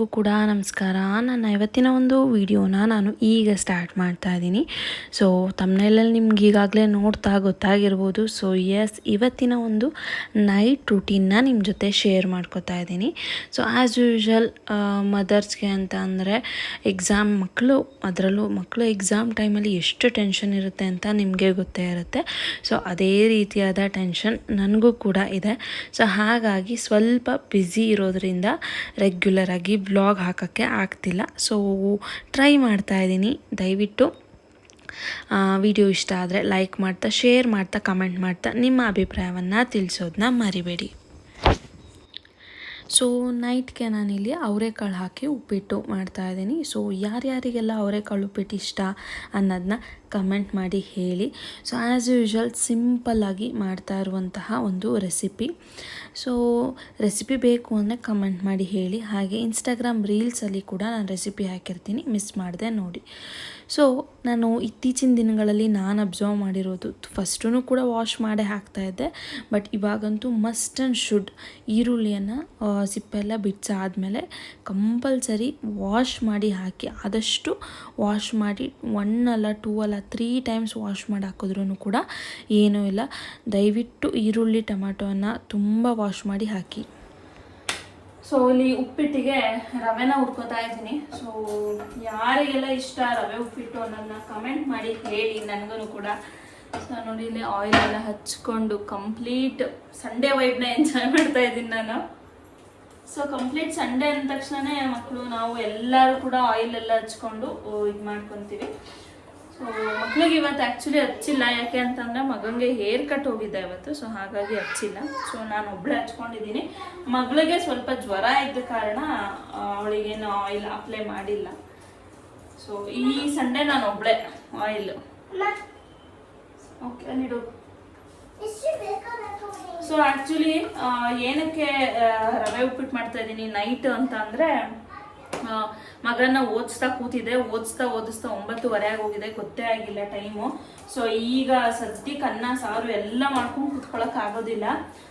Hi ಎಲ್ರಿಗೂ ಕೂಡ ನಮಸ್ಕಾರ. ನನ್ನ ಇವತ್ತಿನ ಒಂದು ವಿಡಿಯೋನ ನಾನು ಈಗ ಸ್ಟಾರ್ಟ್ ಮಾಡ್ತಾ ಇದ್ದೀನಿ. ಸೊ ತಮ್ಮನೆಲ್ಲಲ್ಲಿ ನಿಮ್ಗೆ ಈಗಾಗಲೇ ನೋಡ್ತಾ ಗೊತ್ತಾಗಿರ್ಬೋದು. ಸೊ ಎಸ್ ಇವತ್ತಿನ ಒಂದು ನೈಟ್ ರುಟೀನ್ನ ನಿಮ್ಮ ಜೊತೆ ಶೇರ್ ಮಾಡ್ಕೋತಾ ಇದ್ದೀನಿ. ಸೊ ಆ್ಯಸ್ ಯೂಶ್ವಲ್ ಮದರ್ಸ್ಗೆ ಅಂತ ಅಂದರೆ ಎಕ್ಸಾಮ್ ಮಕ್ಕಳು ಅದರಲ್ಲೂ ಮಕ್ಕಳು ಎಕ್ಸಾಮ್ ಟೈಮಲ್ಲಿ ಎಷ್ಟು ಟೆನ್ಷನ್ ಇರುತ್ತೆ ಅಂತ ನಿಮಗೆ ಗೊತ್ತೇ ಇರುತ್ತೆ. ಸೊ ಅದೇ ರೀತಿಯಾದ ಟೆನ್ಷನ್ ನನಗೂ ಕೂಡ ಇದೆ. ಸೊ ಹಾಗಾಗಿ ಸ್ವಲ್ಪ ಬ್ಯುಸಿ ಇರೋದ್ರಿಂದ ರೆಗ್ಯುಲರ್ ಆಗಿ ವ್ಲಾಗ್ ಹಾಕೋಕ್ಕೆ ಆಗ್ತಿಲ್ಲ. ಸೊ ಟ್ರೈ ಮಾಡ್ತಾ ಇದ್ದೀನಿ. ದಯವಿಟ್ಟು ವಿಡಿಯೋ ಇಷ್ಟ ಆದರೆ ಲೈಕ್ ಮಾಡ್ತಾ ಶೇರ್ ಮಾಡ್ತಾ ಕಮೆಂಟ್ ಮಾಡ್ತಾ ನಿಮ್ಮ ಅಭಿಪ್ರಾಯವನ್ನು ತಿಳಿಸೋದನ್ನ ಮರಿಬೇಡಿ. ಸೊ ನೈಟ್ಗೆ ನಾನಿಲ್ಲಿ ಅವರೆಕಾಳು ಹಾಕಿ ಉಪ್ಪಿಟ್ಟು ಮಾಡ್ತಾ ಇದ್ದೀನಿ. ಸೊ ಯಾರ್ಯಾರಿಗೆಲ್ಲ ಅವರೆಕಾಳು ಉಪ್ಪಿಟ್ಟು ಇಷ್ಟ ಅನ್ನೋದನ್ನ ಕಮೆಂಟ್ ಮಾಡಿ ಹೇಳಿ. ಸೊ ಆ್ಯಸ್ ಯೂಶ್ವಲ್ ಸಿಂಪಲ್ಲಾಗಿ ಮಾಡ್ತಾ ಇರುವಂತಹ ಒಂದು ರೆಸಿಪಿ ಸೊ ರೆಸಿಪಿ ಬೇಕು ಅಂದರೆ ಕಮೆಂಟ್ ಮಾಡಿ ಹೇಳಿ. ಹಾಗೆ ಇನ್ಸ್ಟಾಗ್ರಾಮ್ ರೀಲ್ಸಲ್ಲಿ ಕೂಡ ನಾನು ರೆಸಿಪಿ ಹಾಕಿರ್ತೀನಿ. ಮಿಸ್ ಮಾಡಿದೆ ನೋಡಿ. ಸೊ ನಾನು ಇತ್ತೀಚಿನ ದಿನಗಳಲ್ಲಿ ನಾನು ಅಬ್ಸರ್ವ್ ಮಾಡಿರೋದು. ಫಸ್ಟೂ ಕೂಡ ವಾಶ್ ಮಾಡೇ ಹಾಕ್ತಾಯಿದ್ದೆ ಬಟ್ ಇವಾಗಂತೂ ಮಸ್ಟ್ ಆ್ಯಂಡ್ ಶುಡ್ ಈರುಳ್ಳಿಯನ್ನು ಸಿಪ್ಪೆಲ್ಲ ಬಿಡಿಸಾದ್ಮೇಲೆ ಕಂಪಲ್ಸರಿ ವಾಶ್ ಮಾಡಿ ಹಾಕಿ, ಆದಷ್ಟು ವಾಶ್ ಮಾಡಿ ಒನ್ ಅಲ್ಲ ಟೂ ಅಲ್ಲ ತ್ರೀ ಟೈಮ್ಸ್ ವಾಶ್ ಮಾಡಿ ಹಾಕಿದ್ರೂ ಕೂಡ ಏನೂ ಇಲ್ಲ. ದಯವಿಟ್ಟು ಈರುಳ್ಳಿ ಟೊಮ್ಯಾಟೋನ ತುಂಬ ವಾಶ್ ಮಾಡಿ ಹಾಕಿ. ಸೊ ಇಲ್ಲಿ ಉಪ್ಪಿಟ್ಟಿಗೆ ರವೆನ ಹುಡ್ಕೋತಾ ಇದ್ದೀನಿ. ಸೊ ಯಾರಿಗೆಲ್ಲ ಇಷ್ಟ ರವೆ ಉಪ್ಪಿಟ್ಟು ಅನ್ನೋದನ್ನ ಕಮೆಂಟ್ ಮಾಡಿ ಹೇಳಿ ನನಗೂ ಕೂಡ. ಸೊ ನೋಡಿ, ಇಲ್ಲಿ ಆಯಿಲ್ ಎಲ್ಲ ಹಚ್ಕೊಂಡು ಕಂಪ್ಲೀಟ್ ಸಂಡೇ ವೈಬ್ನ ಎಂಜಾಯ್ ಮಾಡ್ತಾ ಇದ್ದೀನಿ ನಾನು. ಸೊ ಕಂಪ್ಲೀಟ್ ಸಂಡೇ ಅಂದ ತಕ್ಷಣನೇ ಮಕ್ಕಳು ನಾವು ಎಲ್ಲರೂ ಕೂಡ ಆಯಿಲ್ ಎಲ್ಲ ಹಚ್ಕೊಂಡು ಇದು ಮಾಡ್ಕೊತೀವಿ. ಮಕ್ಳಿಗೆ ಇವತ್ತು ಆ್ಯಕ್ಚುಲಿ ಹಚ್ಚಿಲ್ಲ. ಯಾಕೆ ಅಂತಂದ್ರೆ ಮಗನಿಗೆ ಹೇರ್ ಕಟ್ ಹೋಗಿದ್ದೆ ಇವತ್ತು ಸೊ ಹಾಗಾಗಿ ಹಚ್ಚಿಲ್ಲ. ಸೊ ನಾನು ಒಬ್ಬಳೇ ಹಚ್ಕೊಂಡಿದ್ದೀನಿ. ಮಗಳಿಗೆ ಸ್ವಲ್ಪ ಜ್ವರ ಇದ್ದ ಕಾರಣ ಅವಳಿಗೇನು ಆಯಿಲ್ ಅಪ್ಲೈ ಮಾಡಿಲ್ಲ. ಸೊ ಈ ಸಂಡೇ ನಾನು ಒಬ್ಳೆ ಆಯಿಲ್ ಓಕೆ ಅಲ್ಲಿಡು ಸೊ ಆ್ಯಕ್ಚುಲಿ ಏನಕ್ಕೆ ರವೆ ಉಪ್ಪಿಟ್ಟು ಮಾಡ್ತಾ ಇದ್ದೀನಿ ನೈಟ್ ಅಂತ ಅಂದರೆ ಮಗನ ಓದಿಸ್ತಾ ಕೂತಿದೆ, ಓದಿಸ್ತಾ ಓದಿಸ್ತಾ ಒಂಬತ್ತುವರೆ ಆಗೋಗಿದೆ, ಗೊತ್ತೇ ಆಗಿಲ್ಲ ಟೈಮು ಸೊ ಈಗ ಸದ್ಯಕ್ಕೆ ಅನ್ನ, ಸಾರು ಎಲ್ಲ ಮಾಡ್ಕೊಂಡು ಕುತ್ಕೊಳಕ್ ಆಗೋದಿಲ್ಲ.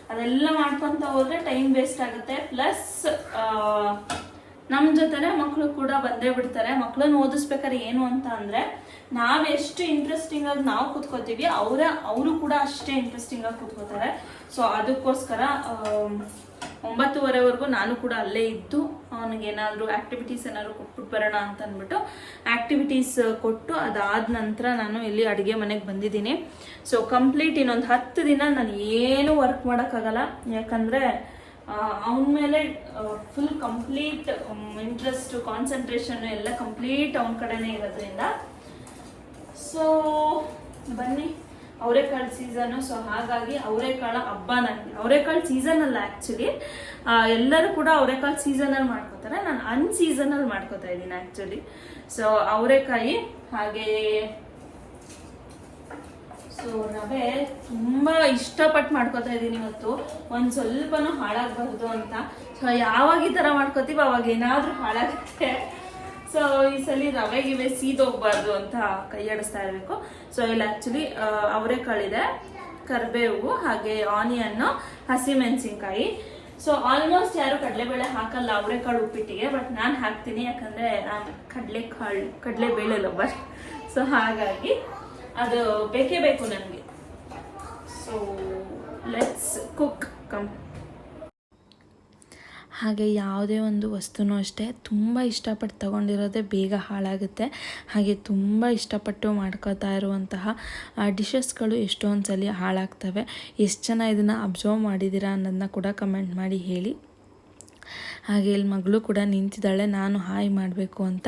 ಅದೆಲ್ಲ ಮಾಡ್ಕೊಂತ ಹೋದ್ರೆ ಟೈಮ್ ವೇಸ್ಟ್ ಆಗುತ್ತೆ. ಪ್ಲಸ್ ನಮ್ಮ ಜೊತೆನೆ ಮಕ್ಕಳು ಕೂಡ ಬಂದೇ ಬಿಡ್ತಾರೆ. ಮಕ್ಕಳನ್ನ ಓದಿಸ್ಬೇಕಾದ್ರೆ ಏನು ಅಂತ ಅಂದ್ರೆ, ನಾವ್ ಎಷ್ಟು ಇಂಟ್ರೆಸ್ಟಿಂಗ್ ಆಗಿ ನಾವು ಕುತ್ಕೋತೀವಿ, ಅವರ, ಅವರು ಕೂಡ ಅಷ್ಟೇ ಇಂಟ್ರೆಸ್ಟಿಂಗ್ ಆಗಿ ಕುತ್ಕೋತಾರೆ. ಸೊ ಅದಕ್ಕೋಸ್ಕರ ಒಂಬತ್ತುವರೆವರೆಗೂ ನಾನು ಕೂಡ ಅಲ್ಲೇ ಇದ್ದು ಅವನಿಗೆ ಏನಾದರೂ ಆಕ್ಟಿವಿಟೀಸ್ ಏನಾದರೂ ಕೊಟ್ಬಿಟ್ಟು ಬರೋಣ ಅಂತ ಅಂದ್ಬಿಟ್ಟು ಆ್ಯಕ್ಟಿವಿಟೀಸ್ ಕೊಟ್ಟು ಅದಾದ ನಂತರ ನಾನು ಇಲ್ಲಿ ಅಡುಗೆ ಮನೆಗೆ ಬಂದಿದ್ದೀನಿ. ಸೊ ಕಂಪ್ಲೀಟ್ ಇನ್ನೊಂದು ಹತ್ತು ದಿನ ನಾನು ಏನು ವರ್ಕ್ ಮಾಡೋಕ್ಕಾಗಲ್ಲ. ಯಾಕಂದರೆ ಅವನ ಮೇಲೆ ಫುಲ್ ಕಂಪ್ಲೀಟ್ ಇಂಟ್ರೆಸ್ಟು ಕಾನ್ಸಂಟ್ರೇಷನ್ ಎಲ್ಲ ಕಂಪ್ಲೀಟ್ ಅವನ ಕಡೆನೇ ಇರೋದ್ರಿಂದ. ಸೊ ಬನ್ನಿ. ಅವರೆಕಾಳು ಸೀಸನ್ ಸೊ ಹಾಗಾಗಿ ಅವರೆಕಾಳು ಹಬ್ಬ ನನಗೆ ಅವರೆಕಾಳು ಸೀಸನ್ ಅಲ್ಲ ಆ್ಯಕ್ಚುಲಿ ಎಲ್ಲರೂ ಕೂಡ ಅವರೆಕಾಳು ಸೀಸನಲ್ಲಿ ಮಾಡ್ಕೋತಾರೆ. ನಾನು ಅನ್ ಸೀಸನಲ್ಲಿ ಮಾಡ್ಕೋತಾ ಇದ್ದೀನಿ ಆ್ಯಕ್ಚುಲಿ ಸೊ ಅವರೆಕಾಯಿ ಹಾಗೆ ಸೊ ರವೆ ತುಂಬಾ ಇಷ್ಟಪಟ್ಟು ಮಾಡ್ಕೋತಾ ಇದ್ದೀನಿ ಇವತ್ತು. ಒಂದ್ ಸ್ವಲ್ಪನೂ ಹಾಳಾಗ್ಬಹುದು ಅಂತ. ಸೊ ಯಾವಾಗ ಈ ತರ ಮಾಡ್ಕೋತೀವಿ, ಅವಾಗ ಏನಾದ್ರೂ ಹಾಳಾಗುತ್ತೆ. ಸೊ ಈ ಸಲ ರವೆ ಗಿವೆ ಸೀದೋಗ್ಬಾರ್ದು ಅಂತ ಕೈಯಾಡಿಸ್ತಾ ಇರಬೇಕು. ಸೊ ಇಲ್ಲಿ ಆಕ್ಚುಲಿ ಅವರೆಕಾಳಿದೆ ಕರಿಬೇವು, ಹಾಗೆ ಆನಿಯನ್ ಹಸಿಮೆಣಸಿನ್ಕಾಯಿ ಸೊ ಆಲ್ಮೋಸ್ಟ್ ಯಾರು ಕಡಲೆಬೇಳೆ ಹಾಕಲ್ಲ ಅವರೆಕಾಳು ಉಪ್ಪಿಟ್ಟಿಗೆ ಬಟ್ ನಾನು ಹಾಕ್ತೀನಿ, ಯಾಕಂದ್ರೆ ನಾನು ಕಡಲೆಕಾಳು ಕಡಲೆಬೇಳೆ ಬಟ್ ಸೊ ಹಾಗಾಗಿ ಅದು ಬೇಕೇ ಬೇಕು ನನಗೆ. ಸೊ ಲೆಟ್ಸ್ ಕುಕ್ ಕಮ್ ಹಾಗೆ ಯಾವುದೇ ಒಂದು ವಸ್ತುನೂ ಅಷ್ಟೇ ತುಂಬ ಇಷ್ಟಪಟ್ಟು ತಗೊಂಡಿರೋದೇ ಬೇಗ ಹಾಳಾಗುತ್ತೆ. ಹಾಗೆ ತುಂಬ ಇಷ್ಟಪಟ್ಟು ಮಾಡ್ಕೋತಾ ಇರುವಂತಹ ಡಿಶಸ್ಗಳು ಎಷ್ಟೊಂದು ಸಲ ಹಾಳಾಗ್ತವೆ. ಎಷ್ಟು ಜನ ಇದನ್ನು ಅಬ್ಸರ್ವ್ ಮಾಡಿದ್ದೀರಾ ಅನ್ನೋದನ್ನ ಕೂಡ ಕಮೆಂಟ್ ಮಾಡಿ ಹೇಳಿ. ಹಾಗೆ ಇಲ್ಲಿ ಮಗಳು ಕೂಡ ನಿಂತಿದ್ದಾಳೆ, ನಾನು ಹಾಯ್ ಮಾಡಬೇಕು ಅಂತ.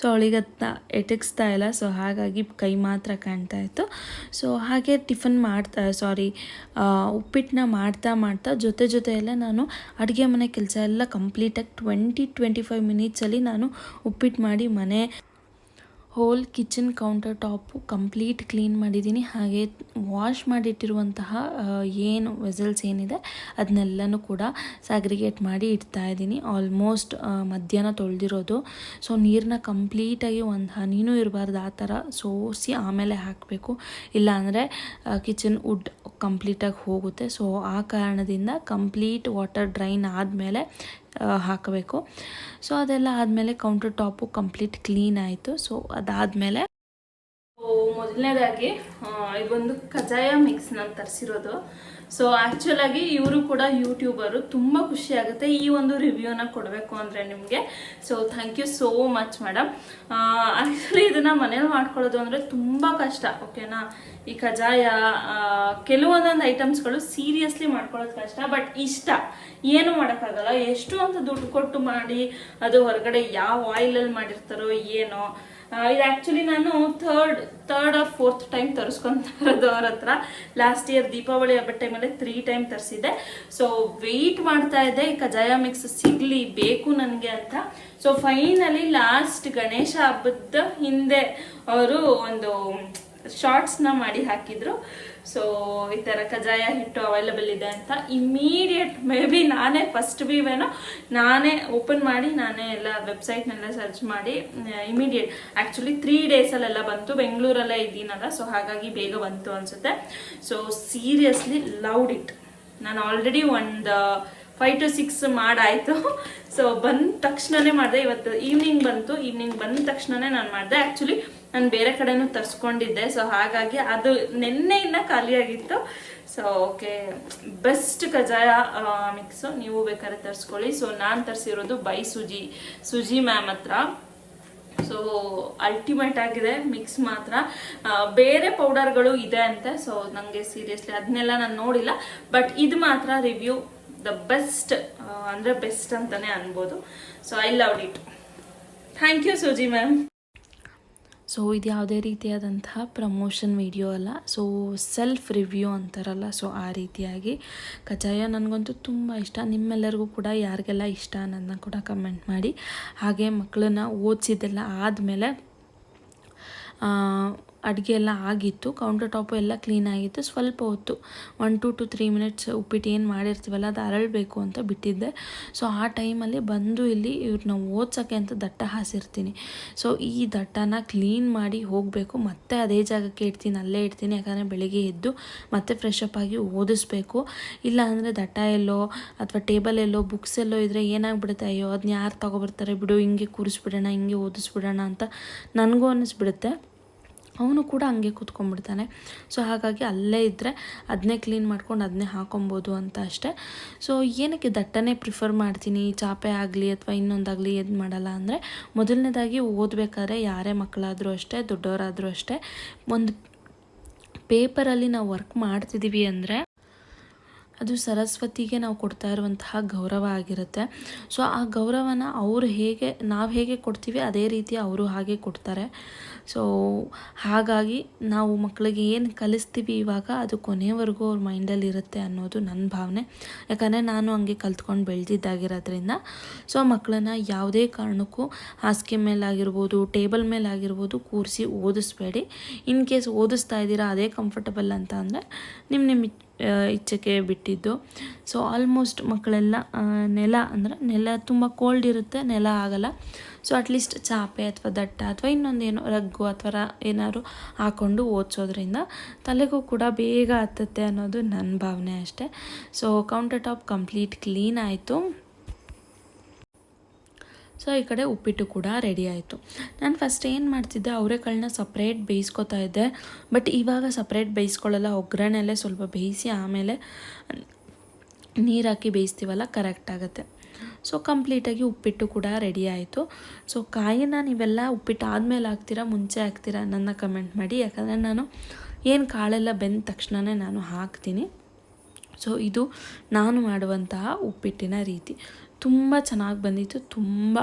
ಸೊ ಅವಳಿಗೆ ಎಟಕ್ಸ್ತಾ ಇಲ್ಲ ಸೊ ಹಾಗಾಗಿ ಕೈ ಮಾತ್ರ ಕಾಣ್ತಾ ಇತ್ತು. ಸೊ ಹಾಗೆ ಟಿಫನ್ ಮಾಡ್ತಾ ಸಾರಿ ಉಪ್ಪಿಟ್ಟನ್ನ ಮಾಡ್ತಾ ಮಾಡ್ತಾ ಜೊತೆ ಜೊತೆಯೆಲ್ಲ ನಾನು ಅಡುಗೆ ಮನೆ ಕೆಲಸ ಎಲ್ಲ ಕಂಪ್ಲೀಟಾಗಿ ಟ್ವೆಂಟಿ ಟ್ವೆಂಟಿ ಫೈವ್ ಮಿನಿಟ್ಸಲ್ಲಿ ನಾನು ಉಪ್ಪಿಟ್ಟು ಮಾಡಿ ಮನೆ whole kitchen counter top complete clean ಮಾಡಿದ್ದೀನಿ. ಹಾಗೆ ವಾಶ್ ಮಾಡಿಟ್ಟಿರುವಂತಹ ಏನು ವೆಸಲ್ಸ್ ಏನಿದೆ ಅದನ್ನೆಲ್ಲನೂ ಕೂಡ ಸ್ಯಾಗ್ರಿಗೇಟ್ ಮಾಡಿ ಇಡ್ತಾ ಇದ್ದೀನಿ. ಆಲ್ಮೋಸ್ಟ್ ಮಧ್ಯಾಹ್ನ ತೊಳೆದಿರೋದು. ಸೊ ನೀರನ್ನ ಕಂಪ್ಲೀಟಾಗಿ ಒಂದು ಹನಿನೂ ಇರಬಾರ್ದು. ಆ ಥರ ಸೋಸಿ ಆಮೇಲೆ ಹಾಕಬೇಕು. ಇಲ್ಲಾಂದರೆ ಕಿಚನ್ ವುಡ್ ಕಂಪ್ಲೀಟಾಗಿ ಹೋಗುತ್ತೆ. ಸೊ ಆ ಕಾರಣದಿಂದ ಕಂಪ್ಲೀಟ್ ವಾಟರ್ ಡ್ರೈನ್ ಆದಮೇಲೆ ಹಾಕಬೇಕು. ಸೊ ಅದೆಲ್ಲ ಆದಮೇಲೆ ಕೌಂಟರ್ ಟಾಪು ಕಂಪ್ಲೀಟ್ ಕ್ಲೀನ್ ಆಯಿತು. ಸೊ ಅದಾದಮೇಲೆ ಮೊದಲನೇದಾಗಿ ಇದೊಂದು ಕಜಾಯ ಮಿಕ್ಸ್ ನಾನು ತರಿಸಿರೋದು. ಸೊ ಆ್ಯಕ್ಚುಲ್ ಆಗಿ ಇವರು ಕೂಡ ಯೂಟ್ಯೂಬರು ತುಂಬ ಖುಷಿ ಆಗುತ್ತೆ ಈ ಒಂದು ರಿವ್ಯೂನ ಕೊಡಬೇಕು ಅಂದರೆ ನಿಮಗೆ. So thank you so much madam actually ಇದನ್ನು ಮನೇಲಿ ಮಾಡ್ಕೊಳ್ಳೋದು ಅಂದರೆ ತುಂಬ ಕಷ್ಟ ಓಕೆನಾ ಈ ಕಜಾಯ ಕೆಲವೊಂದೊಂದು ಐಟಮ್ಸ್ಗಳು ಸೀರಿಯಸ್ಲಿ ಮಾಡ್ಕೊಳ್ಳೋದು ಕಷ್ಟ ಬಟ್ ಇಷ್ಟ. ಏನು ಮಾಡೋಕ್ಕಾಗಲ್ಲ. ಎಷ್ಟು ಅಂತ ದುಡ್ಡು ಕೊಟ್ಟು ಮಾಡಿ, ಅದು ಹೊರಗಡೆ ಯಾವ ಆಯಿಲಲ್ಲಿ ಮಾಡಿರ್ತಾರೋ, ಏನೋ ಇದು ಆ್ಯಕ್ಚುಲಿ ನಾನು third third or fourth time ತರಿಸ್ಕೊಂತ ಇರೋದು ಅವ್ರ ಹತ್ರ. ಲಾಸ್ಟ್ ಇಯರ್ ದೀಪಾವಳಿ ಹಬ್ಬದ ಟೈಮಲ್ಲಿ ತ್ರೀ ಟೈಮ್ ತರಿಸಿದ್ದೆ. ಸೊ ವೆಯ್ಟ್ ಮಾಡ್ತಾ ಇದ್ದೆ. ಕಜಾಯ ಮಿಕ್ಸ್ ಸಿಗಲಿ, ಬೇಕು ನನಗೆ ಅಂತ. ಸೊ ಫೈನಲಿ ಲಾಸ್ಟ್ ಗಣೇಶ ಹಬ್ಬದ ಹಿಂದೆ ಅವರು ಒಂದು ಶಾರ್ಟ್ಸ್ನ ಮಾಡಿ ಹಾಕಿದ್ರು. ಸೊ ಈ ಥರ ಕಜಾಯ ಹಿಟ್ಟು ಅವೈಲಬಲ್ ಇದೆ ಅಂತ ಇಮ್ಮಿಡಿಯೇಟ್ ಮೇ ಬಿ ನಾನೇ ಫಸ್ಟ್ ವಿವೇನೋ ನಾನೇ ಓಪನ್ ಮಾಡಿ, ನಾನೇ ಎಲ್ಲ ವೆಬ್ಸೈಟ್ನೆಲ್ಲ ಸರ್ಚ್ ಮಾಡಿ ಇಮಿಡಿಯೇಟ್ ಆ್ಯಕ್ಚುಲಿ ತ್ರೀ ಡೇಸಲ್ಲೆಲ್ಲ ಬಂತು. ಬೆಂಗಳೂರಲ್ಲೇ ಇದ್ದೀನಲ್ಲ ಸೊ ಹಾಗಾಗಿ ಬೇಗ ಬಂತು ಅನಿಸುತ್ತೆ. ಸೊ ಸೀರಿಯಸ್ಲಿ ಲವ್ಡ್ ಇಟ್ ನಾನು ಆಲ್ರೆಡಿ ಒಂದು ಫೈವ್ ಟು ಸಿಕ್ಸ್ ಮಾಡಾಯಿತು. ಸೊ ಬಂದ ತಕ್ಷಣನೇ ಮಾಡಿದೆ. ಇವತ್ತು ಈವ್ನಿಂಗ್ ಬಂತು. ಈವ್ನಿಂಗ್ ಬಂದ ತಕ್ಷಣನೇ ನಾನು ಮಾಡಿದೆ. ಆ್ಯಕ್ಚುಲಿ ನಾನು ಬೇರೆ ಕಡೆನೂ ತರಿಸ್ಕೊಂಡಿದ್ದೆ. ಸೊ ಹಾಗಾಗಿ ಅದು ನಿನ್ನೆಯಿಂದ ಖಾಲಿಯಾಗಿತ್ತು. ಸೊ ಓಕೆ ಬೆಸ್ಟ್ ಕಜಾಯ ಮಿಕ್ಸು ನೀವು ಬೇಕಾದ್ರೆ ತರಿಸ್ಕೊಳ್ಳಿ. ಸೊ ನಾನು ತರಿಸಿರೋದು ಬೈ ಸುಜಿ. ಸುಜಿ ಮ್ಯಾಮ್ ಹತ್ರ. ಸೊ ಅಲ್ಟಿಮೇಟ್ ಆಗಿದೆ. ಮಿಕ್ಸ್ ಮಾತ್ರ. ಬೇರೆ ಪೌಡರ್ಗಳು ಇದೆ ಅಂತೆ. ಸೊ ನನಗೆ ಸೀರಿಯಸ್ಲಿ ಅದನ್ನೆಲ್ಲ ನಾನು ನೋಡಿಲ್ಲ. ಬಟ್ ಇದು ಮಾತ್ರ ರಿವ್ಯೂ ದ ಬೆಸ್ಟ್ ಅಂದರೆ ಬೆಸ್ಟ್ ಅಂತಾನೆ ಅನ್ಬೋದು. So I love it thank you Suji ma'am so ಇದು ಯಾವುದೇ ರೀತಿಯಾದಂತಹ ಪ್ರಮೋಷನ್ ವಿಡಿಯೋ ಅಲ್ಲ. ಸೊ ಸೆಲ್ಫ್ ರಿವ್ಯೂ ಅಂತಾರಲ್ಲ. ಸೊ ಆ ರೀತಿಯಾಗಿ. ಕಜ್ಜಾಯ ನನಗಂತೂ ತುಂಬ ಇಷ್ಟ. ನಿಮ್ಮೆಲ್ಲರಿಗೂ ಕೂಡ ಯಾರಿಗೆಲ್ಲ ಇಷ್ಟ ಅನ್ನೋದನ್ನ ಕೂಡ ಕಮೆಂಟ್ ಮಾಡಿ. ಹಾಗೆ ಮಕ್ಕಳನ್ನ ಓದಿಸಿದ್ದೆಲ್ಲ ಆದಮೇಲೆ ಅಡುಗೆ ಎಲ್ಲ ಆಗಿತ್ತು ಕೌಂಟರ್ ಟಾಪು ಎಲ್ಲ ಕ್ಲೀನ್ ಆಗಿತ್ತು. ಸ್ವಲ್ಪ ಹೊತ್ತು one two two three minutes ಉಪ್ಪಿಟ್ಟು ಏನು ಮಾಡಿರ್ತೀವಲ್ಲ ಅದು ಅರಳಬೇಕು ಅಂತ ಬಿಟ್ಟಿದ್ದೆ. ಸೊ ಆ ಟೈಮಲ್ಲಿ ಬಂದು ಇಲ್ಲಿ ಇವ್ರನ್ನ ಓದ್ಸೋಕ್ಕೆ ಅಂತ ದಟ್ಟ ಹಾಸಿರ್ತೀನಿ. ಸೊ ಈ ದಟ್ಟನ ಕ್ಲೀನ್ ಮಾಡಿ ಹೋಗಬೇಕು. ಮತ್ತೆ ಅದೇ ಜಾಗಕ್ಕೆ ಇಡ್ತೀನಿ, ಅಲ್ಲೇ ಇಡ್ತೀನಿ. ಯಾಕಂದರೆ ಬೆಳಿಗ್ಗೆ ಎದ್ದು ಮತ್ತೆ ಫ್ರೆಶ್ ಅಪ್ ಆಗಿ ಓದಿಸ್ಬೇಕು. ಇಲ್ಲ ಅಂದರೆ ದಟ್ಟ ಎಲ್ಲೋ ಅಥವಾ ಟೇಬಲ್ ಎಲ್ಲೋ ಬುಕ್ಸ್ ಎಲ್ಲೋ ಇದ್ದರೆ ಏನಾಗ್ಬಿಡುತ್ತೆ, ಅಯ್ಯೋ ಅದನ್ನ ಯಾರು ತಗೊಬರ್ತಾರೆ ಬಿಡು, ಹಿಂಗೆ ಕೂರಿಸ್ಬಿಡೋಣ, ಹಿಂಗೆ ಓದಿಸ್ಬಿಡೋಣ ಅಂತ ನನಗೂ ಅನ್ನಿಸ್ಬಿಡುತ್ತೆ ಅವನು ಕೂಡ ಹಂಗೆ ಕೂತ್ಕೊಂಡ್ಬಿಡ್ತಾನೆ. ಸೊ ಹಾಗಾಗಿ ಅಲ್ಲೇ ಇದ್ದರೆ ಅದನ್ನೇ ಕ್ಲೀನ್ ಮಾಡ್ಕೊಂಡು ಅದನ್ನೇ ಹಾಕೊಬೋದು ಅಂತ ಅಷ್ಟೇ. ಸೊ ಏನಕ್ಕೆ ದಟ್ಟನೇ ಪ್ರಿಫರ್ ಮಾಡ್ತೀನಿ? ಚಾಪೆ ಆಗಲಿ ಅಥವಾ ಇನ್ನೊಂದಾಗಲಿ ಏನು ಮಾಡಲ್ಲ ಅಂದರೆ ಮೊದಲನೇದಾಗಿ ಓದಬೇಕಾದ್ರೆ ಯಾರೇ ಮಕ್ಕಳಾದರೂ ಅಷ್ಟೇ, ದೊಡ್ಡವರಾದರೂ ಅಷ್ಟೇ. ಒಂದು ಪೇಪರಲ್ಲಿ ನಾವು ವರ್ಕ್ ಮಾಡ್ತಿದ್ದೀವಿ ಅಂದರೆ ಅದು ಸರಸ್ವತಿಗೆ ನಾವು ಕೊಡ್ತಾ ಇರುವಂತಹ ಗೌರವ ಆಗಿರುತ್ತೆ. ಸೊ ಆ ಗೌರವನ ಅವರು ಹೇಗೆ, ನಾವು ಹೇಗೆ ಕೊಡ್ತೀವಿ ಅದೇ ರೀತಿ ಅವರು ಹಾಗೆ ಕೊಡ್ತಾರೆ. ಸೊ ಹಾಗಾಗಿ ನಾವು ಮಕ್ಕಳಿಗೆ ಏನು ಕಲಿಸ್ತೀವಿ ಇವಾಗ ಅದು ಕೊನೆವರೆಗೂ ಅವ್ರ ಮೈಂಡಲ್ಲಿ ಇರುತ್ತೆ ಅನ್ನೋದು ನನ್ನ ಭಾವನೆ. ಯಾಕಂದರೆ ನಾನು ಹಂಗೆ ಕಲ್ತ್ಕೊಂಡು ಬೆಳೆದಿದ್ದಾಗಿರೋದ್ರಿಂದ. ಸೊ ಮಕ್ಕಳನ್ನ ಯಾವುದೇ ಕಾರಣಕ್ಕೂ ಹಾಸಿಗೆ ಮೇಲಾಗಿರ್ಬೋದು, ಟೇಬಲ್ ಮೇಲಾಗಿರ್ಬೋದು ಕೂರಿಸಿ ಓದಿಸ್ಬೇಡಿ. ಇನ್ ಕೇಸ್ ಓದಿಸ್ತಾ ಇದ್ದೀರಾ ಅದೇ ಕಂಫರ್ಟಬಲ್ ಅಂತ ಅಂದರೆ ನಿಮ್ಮ ನಿಮ್ಮ ಇಚ್ಛೆಗೆ ಬಿಟ್ಟಿದ್ದು. ಸೊ ಆಲ್ಮೋಸ್ಟ್ ಮಕ್ಕಳೆಲ್ಲ ನೆಲ ಅಂದರೆ ನೆಲ ತುಂಬ ಕೋಲ್ಡ್ ಇರುತ್ತೆ, ನೆಲ ಆಗಲ್ಲ. ಸೊ ಅಟ್ಲೀಸ್ಟ್ ಚಾಪೆ ಅಥವಾ ದಟ್ಟ ಅಥವಾ ಇನ್ನೊಂದೇನೋ ರಗ್ಗು ಅಥವಾ ಏನಾದ್ರು ಹಾಕ್ಕೊಂಡು ಓದಿಸೋದ್ರಿಂದ ತಲೆಗೂ ಕೂಡ ಬೇಗ ಹತ್ತತ್ತೆ ಅನ್ನೋದು ನನ್ನ ಭಾವನೆ ಅಷ್ಟೇ. So counter top complete clean ಆಯಿತು. ಸೊ, ಈ ಕಡೆ ಉಪ್ಪಿಟ್ಟು ಕೂಡ ರೆಡಿ ಆಯಿತು. ನಾನು ಫಸ್ಟ್ ಏನು ಮಾಡ್ತಿದ್ದೆ, ಅವರೆಕಾಳನ್ನ ಸಪ್ರೇಟ್ ಬೇಯಿಸ್ಕೊತಾ ಇದ್ದೆ. ಬಟ್ ಇವಾಗ ಸಪ್ರೇಟ್ ಬೇಯಿಸ್ಕೊಳ್ಳಲ್ಲ ಒಗ್ಗರಣೆಲ್ಲೇ ಸ್ವಲ್ಪ ಬೇಯಿಸಿ ಆಮೇಲೆ ನೀರು ಹಾಕಿ ಬೇಯಿಸ್ತೀವಲ್ಲ ಕರೆಕ್ಟ್ ಆಗುತ್ತೆ. ಸೊ ಕಂಪ್ಲೀಟಾಗಿ ಉಪ್ಪಿಟ್ಟು ಕೂಡ ರೆಡಿ ಆಯಿತು. ಸೊ ಕಾಯಿನ ನೀವೆಲ್ಲ ಉಪ್ಪಿಟ್ಟು ಆದಮೇಲೆ ಹಾಕ್ತೀರಾ, ಮುಂಚೆ ಹಾಕ್ತೀರಾ ನನ್ನ ಕಮೆಂಟ್ ಮಾಡಿ. ಯಾಕಂದರೆ ನಾನು ಏನು ಕಾಳೆಲ್ಲ ಬೆಂದ ತಕ್ಷಣವೇ ನಾನು ಹಾಕ್ತೀನಿ. ಸೊ ಇದು ನಾನು ಮಾಡುವಂತಹ ಉಪ್ಪಿಟ್ಟಿನ ರೀತಿ. ತುಂಬ ಚೆನ್ನಾಗಿ ಬಂದಿತ್ತು, ತುಂಬ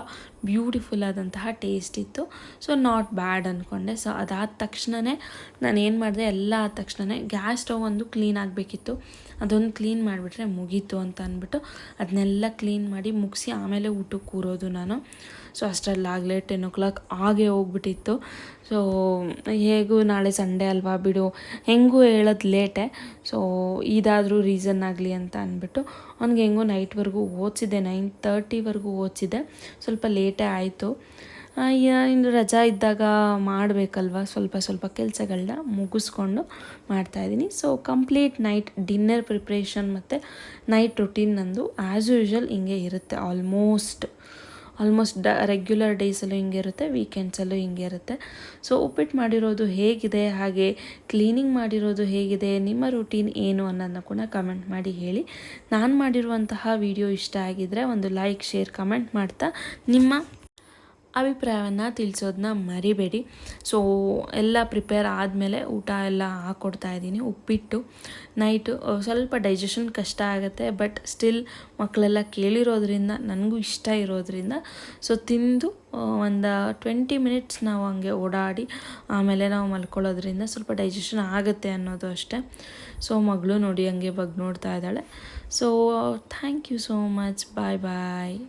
ಬ್ಯೂಟಿಫುಲ್ ಆದಂತಹ ಟೇಸ್ಟ್ ಇತ್ತು. ಸೊ ನಾಟ್ ಬ್ಯಾಡ್ ಅಂದ್ಕೊಂಡೆ ಸೊ ಅದಾದ ತಕ್ಷಣವೇ ನಾನು ಏನು ಮಾಡಿದೆ, ಎಲ್ಲ ಆದ ತಕ್ಷಣವೇ ಗ್ಯಾಸ್ ಸ್ಟವ್ ಒಂದು ಕ್ಲೀನ್ ಆಗಬೇಕಿತ್ತು. ಅದೊಂದು ಕ್ಲೀನ್ ಮಾಡಿಬಿಟ್ರೆ ಮುಗೀತು ಅಂತ ಅಂದ್ಬಿಟ್ಟು ಅದನ್ನೆಲ್ಲ ಕ್ಲೀನ್ ಮಾಡಿ ಮುಗಿಸಿ ಆಮೇಲೆ ಊಟಕ್ಕೆ ಕೂರೋದು ನಾನು. ಸೊ ಅಷ್ಟರಲ್ಲಾಗಲೇ ಟೆನ್ ಓ ಕ್ಲಾಕ್ ಆಗೇ ಹೋಗ್ಬಿಟ್ಟಿತ್ತು. ಸೊ ಹೇಗೂ ನಾಳೆ ಸಂಡೇ ಅಲ್ವಾ ಬಿಡು, ಹೆಂಗೂ ಹೇಳೋದು ಲೇಟೆ ಸೊ ಇದಾದರೂ ರೀಸನ್ ಆಗಲಿ ಅಂತ ಅಂದ್ಬಿಟ್ಟು ಅವ್ನಿಗೆ ಹೆಂಗೋ ನೈಟ್ವರೆಗೂ ಓದಿಸಿದೆ ನೈನ್ ತರ್ಟಿವರೆಗೂ ಓದಿಸಿದೆ ಸ್ವಲ್ಪ ಲೇಟೇ ಆಯಿತು. ಇನ್ನು ರಜಾ ಇದ್ದಾಗ ಮಾಡಬೇಕಲ್ವ, ಸ್ವಲ್ಪ ಸ್ವಲ್ಪ ಕೆಲಸಗಳನ್ನ ಮುಗಿಸ್ಕೊಂಡು ಮಾಡ್ತಾಯಿದ್ದೀನಿ so complete night dinner preparation ಮತ್ತು ನೈಟ್ ರುಟೀನ್ ನಂದು ಆ್ಯಸ್ ಯೂಶ್ವಲ್ ಹಿಂಗೆ ಇರುತ್ತೆ ಆಲ್ಮೋಸ್ಟ್ ಆಲ್ಮೋಸ್ಟ್ ಡ ರೆಗ್ಯುಲರ್ ಡೇಸಲ್ಲೂ ಹಿಂಗೆ ಇರುತ್ತೆ ವೀಕೆಂಡ್ಸಲ್ಲೂ ಹಿಂಗೆ ಇರುತ್ತೆ. ಸೊ ಉಪ್ಪಿಟ್ಟು ಮಾಡಿರೋದು ಹೇಗಿದೆ, ಹಾಗೆ ಕ್ಲೀನಿಂಗ್ ಮಾಡಿರೋದು ಹೇಗಿದೆ, ನಿಮ್ಮ ರುಟೀನ್ ಏನು ಅನ್ನೋದನ್ನ ಕೂಡ ಕಮೆಂಟ್ ಮಾಡಿ ಹೇಳಿ. ನಾನು ಮಾಡಿರುವಂತಹ ವಿಡಿಯೋ ಇಷ್ಟ ಆಗಿದ್ದರೆ ಒಂದು ಲೈಕ್ ಶೇರ್ ಕಮೆಂಟ್ ಮಾಡ್ತಾ. ನಿಮ್ಮ ಅಭಿಪ್ರಾಯವನ್ನು ತಿಳಿಸೋದನ್ನ ಮರಿಬೇಡಿ. ಸೊ ಎಲ್ಲ ಪ್ರಿಪೇರ್ ಆದಮೇಲೆ ಊಟ ಎಲ್ಲ ಹಾಕ್ಕೊಡ್ತಾ ಇದ್ದೀನಿ. ಉಪ್ಪಿಟ್ಟು ನೈಟು ಸ್ವಲ್ಪ ಡೈಜೆಷನ್ ಕಷ್ಟ ಆಗುತ್ತೆ ಬಟ್ ಸ್ಟಿಲ್ ಮಕ್ಕಳೆಲ್ಲ ಕೇಳಿರೋದ್ರಿಂದ, ನನಗೂ ಇಷ್ಟ ಇರೋದ್ರಿಂದ ಸೊ ತಿಂದು ಒಂದು ಟ್ವೆಂಟಿ ಮಿನಿಟ್ಸ್ ನಾವು ಹಂಗೆ ಓಡಾಡಿ, ಆಮೇಲೆ ನಾವು ಮಲ್ಕೊಳ್ಳೋದ್ರಿಂದ ಸ್ವಲ್ಪ ಡೈಜೆಷನ್ ಆಗುತ್ತೆ ಅನ್ನೋದು ಅಷ್ಟೇ. ಸೊ ಮಗಳು ನೋಡಿ ಹಂಗೆ ಬಗ್ಗೆ ನೋಡ್ತಾ ಇದ್ದಾಳೆ. So thank you so much bye bye